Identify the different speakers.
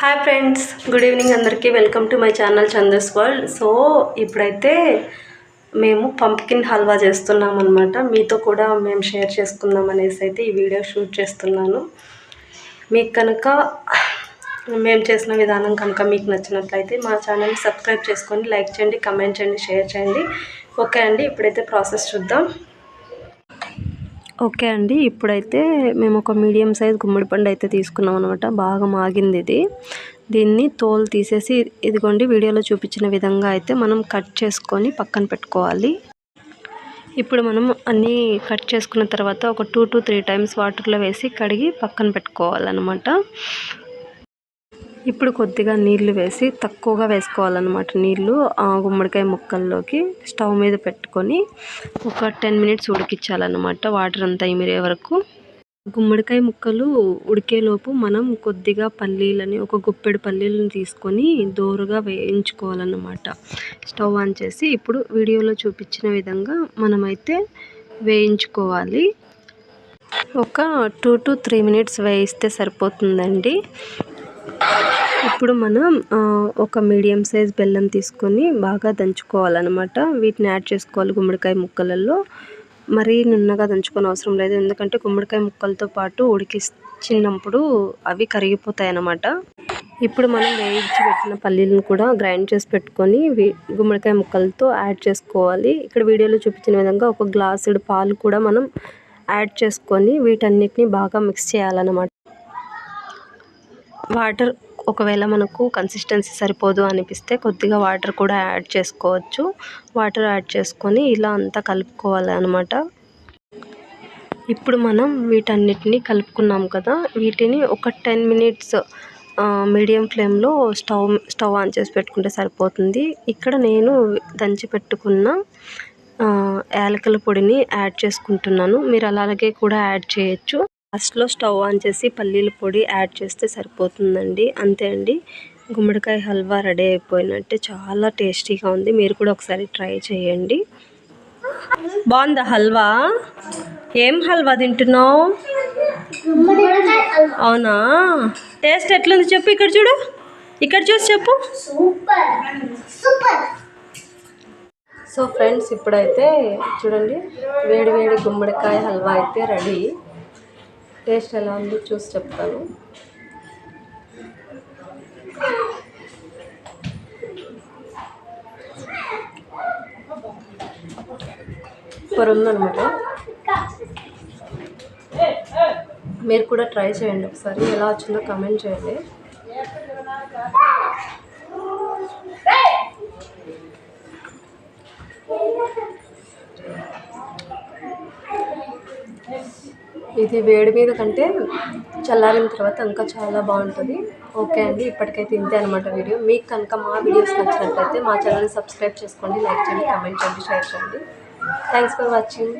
Speaker 1: Hi friends good evening అందరికీ. Welcome to my channel Chandar's world so ఇప్పుడైతే మేము pumpkin halwa చేస్తున్నాం అనమాట మీతో కూడా మేము షేర్ చేసుకుందాం అనేసి అయితే ఈ వీడియో షూట్ చేస్తున్నాను. మీకు కనుక మేము చేసిన విధానం కనుక మీకు నచ్చినట్లయితే మా ఛానల్ని సబ్స్క్రైబ్ చేసుకొని లైక్ చేయండి కమెంట్ చేయండి షేర్ చేయండి. ఓకే అండి ఇప్పుడైతే ప్రాసెస్ చూద్దాం. ఓకే అండి. ఇప్పుడైతే మేము ఒక మీడియం సైజ్ గుమ్మడి పండు అయితే తీసుకున్నాం అనమాట బాగా మాగింది ఇది. దీన్ని తోలు తీసేసి ఇదిగోండి వీడియోలో చూపించిన విధంగా అయితే మనం కట్ చేసుకొని పక్కన పెట్టుకోవాలి. ఇప్పుడు మనం అన్నీ కట్ చేసుకున్న తర్వాత ఒక టూ టు త్రీ టైమ్స్ వాటర్లో వేసి కడిగి పక్కన పెట్టుకోవాలన్నమాట. ఇప్పుడు కొద్దిగా నీళ్ళు వేసి తక్కువగా వేసుకోవాలన్నమాట నీళ్ళు ఆ గుమ్మడికాయ ముక్కల్లోకి స్టవ్ మీద పెట్టుకొని ఒక టెన్ మినిట్స్ ఉడికించాలన్నమాట. వాటర్ అంతా ఇమిరే వరకు. గుమ్మడికాయ ముక్కలు ఉడికేలోపు మనం కొద్దిగా పల్లీలని ఒక గుప్పెడు పల్లీలను తీసుకొని దోరగా వేయించుకోవాలన్నమాట. స్టవ్ ఆన్ చేసి ఇప్పుడు వీడియోలో చూపించిన విధంగా మనమైతే వేయించుకోవాలి. ఒక టూ టు త్రీ మినిట్స్ వేయిస్తే సరిపోతుందండి. ఇప్పుడు మనం ఒక మీడియం సైజ్ బెల్లం తీసుకొని బాగా దంచుకోవాలన్నమాట. వీటిని యాడ్ చేసుకోవాలి గుమ్మడికాయ ముక్కలలో మరీ నున్నగా దంచుకొని అవసరం లేదు. ఎందుకంటే గుమ్మడికాయ ముక్కలతో పాటు ఉడికిచ్చినప్పుడు అవి కరిగిపోతాయి అన్నమాట ఇప్పుడు మనం వేయించి పెట్టిన పల్లీలను కూడా గ్రైండ్ చేసి పెట్టుకొని గుమ్మడికాయ ముక్కలతో యాడ్ చేసుకోవాలి. ఇక్కడ వీడియోలో చూపించిన విధంగా ఒక గ్లాసుడు పాలు కూడా మనం యాడ్ చేసుకొని వీటన్నిటిని బాగా మిక్స్ చేయాలన్నమాట. వాటర్ ఒకవేళ మనకు కన్సిస్టెన్సీ సరిపోదు అనిపిస్తే కొద్దిగా వాటర్ కూడా యాడ్ చేసుకోవచ్చు. వాటర్ యాడ్ చేసుకొని ఇలా అంతా కలుపుకోవాలి అనమాట ఇప్పుడు మనం వీటన్నిటిని కలుపుకున్నాం కదా వీటిని ఒక టెన్ మినిట్స్ మీడియం ఫ్లేమ్లో స్టవ్ స్టవ్ ఆన్ చేసి పెట్టుకుంటే సరిపోతుంది. ఇక్కడ నేను దంచి పెట్టుకున్న యాలకల పొడిని యాడ్ చేసుకుంటున్నాను. మీరు అలాగే కూడా యాడ్ చేయొచ్చు. లాస్ట్లో స్టవ్ ఆన్ చేసి పల్లీల పొడి యాడ్ చేస్తే సరిపోతుందండి. అంతే అండి. గుమ్మడికాయ హల్వా రెడీ అయిపోయినట్టే చాలా టేస్టీగా ఉంది. మీరు కూడా ఒకసారి ట్రై చేయండి. బాగుందా హల్వా? ఏం హల్వా తింటున్నావు? అవునా? టేస్ట్ ఎట్లుంది చెప్పు ఇక్కడ చూడు. ఇక్కడ చూసి చెప్పు. సో ఫ్రెండ్స్ ఇప్పుడైతే చూడండి వేడి వేడి గుమ్మడికాయ హల్వా అయితే రెడీ. టేస్ట్ ఎలా ఉందో చూసి చెప్తాను. సూపర్ ఉందనమాట మీరు కూడా ట్రై చేయండి ఒకసారి ఎలా వచ్చిందో కమెంట్ చేయండి. ఇది వేడి మీద కంటే చల్లారిన తర్వాత ఇంకా చాలా బాగుంటుంది. ఓకే అండి ఇప్పటికైతే ఇంతే అనమాట వీడియో. మీకు కనుక మా వీడియోస్ నచ్చినట్లయితే మా ఛానల్ని సబ్స్క్రైబ్ చేసుకోండి లైక్ చేయండి కామెంట్ చేయండి షేర్ చేయండి. Thanks for watching